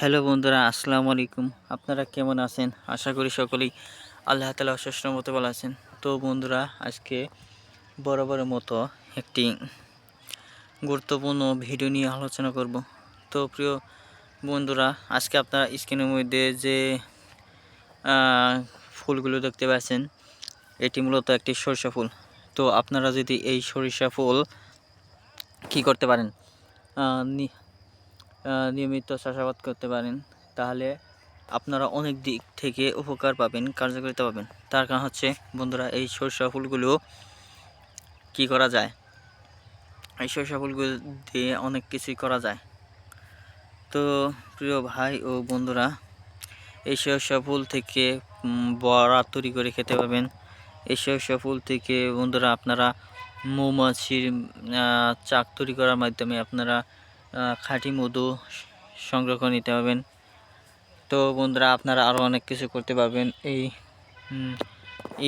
Hello বন্ধুরা, আসসালামু আলাইকুম। আপনারা কেমন আছেন? আশা করি সকলেই আল্লাহ তালা অশেষ মতো ভালো আছেন। তো বন্ধুরা, আজকে বরাবরের মতো একটি গুরুত্বপূর্ণ ভিডিও নিয়ে আলোচনা করব। তো প্রিয় বন্ধুরা, আজকে আপনারা স্ক্রিনের মধ্যে যে ফুলগুলো দেখতে পাচ্ছেন, এটি মূলত একটি সরিষা ফুল। তো আপনারা যদি এই সরিষা ফুল কি করতে পারেন? নিয়মিত চাষাবাদ করতে পারেন, তাহলে আপনারা অনেক দিক থেকে উপকার পাবেন, কার্যকারিতা পাবেন। তার কারণ হচ্ছে, বন্ধুরা, এই সরষা ফুলগুলো কি করা যায়? এই সরষা ফুলগুলো দিয়ে অনেক কিছুই করা যায়। তো, প্রিয় ভাই ও বন্ধুরা, এই সরষা ফুল থেকে বড়া তৈরি করে খেতে পাবেন এই সরষা ফুল থেকে, বন্ধুরা, আপনারা মৌমাছির চাক তৈরি করার মাধ্যমে আপনারা খাঁটি মধু সংগ্রহ করে নিতে পারবেন। তো বন্ধুরা, আপনারা আরও অনেক কিছু করতে পারবেন এই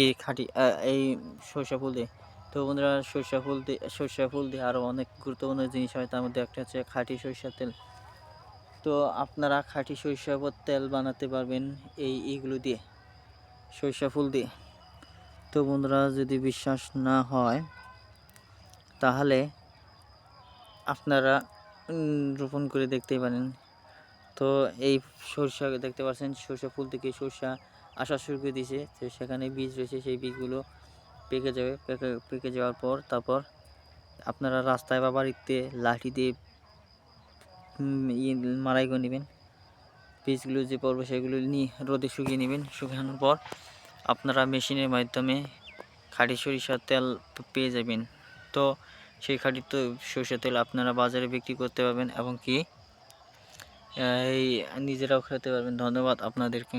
এই খাঁটি এই সরষা ফুল দিয়ে। তো বন্ধুরা, সরষা ফুল দিয়ে, সরষা ফুল দিয়ে আরও অনেক গুরুত্বপূর্ণ জিনিস হয়। তার মধ্যে একটা হচ্ছে খাঁটি সরিষার তেল। তো আপনারা খাঁটি সরিষা তেল বানাতে পারবেন এই এইগুলো দিয়ে, সরিষা ফুল দিয়ে। তো বন্ধুরা, যদি বিশ্বাস না হয়, তাহলে আপনারা রোপণ করে দেখতেই পারেন। তো এই সরষা দেখতে পাচ্ছেন, সরষা ফুল থেকে সরষা আসা শুরু করে দিয়েছে। তো সেখানে বীজ রয়েছে, সেই বীজগুলো পেকে যাবে, পেকে পেকে যাওয়ার পর তারপর আপনারা রাস্তায় বা বাড়িতে লাঠি দিয়ে ইয়ে মারাই করে নেবেন। বীজগুলো যে পড়বে সেগুলো নিয়ে রোদে শুকিয়ে নেবেন। শুকানোর পর আপনারা মেশিনের মাধ্যমে খাঁটি সরিষার তেল পেয়ে যাবেন। তো সেই খাঁটি তো সর্ষের তেল আপনারা বাজারে বিক্রি করতে পারবেন এবং কি এই নিজেরাও খেতে পারবেন। ধন্যবাদ আপনাদেরকে।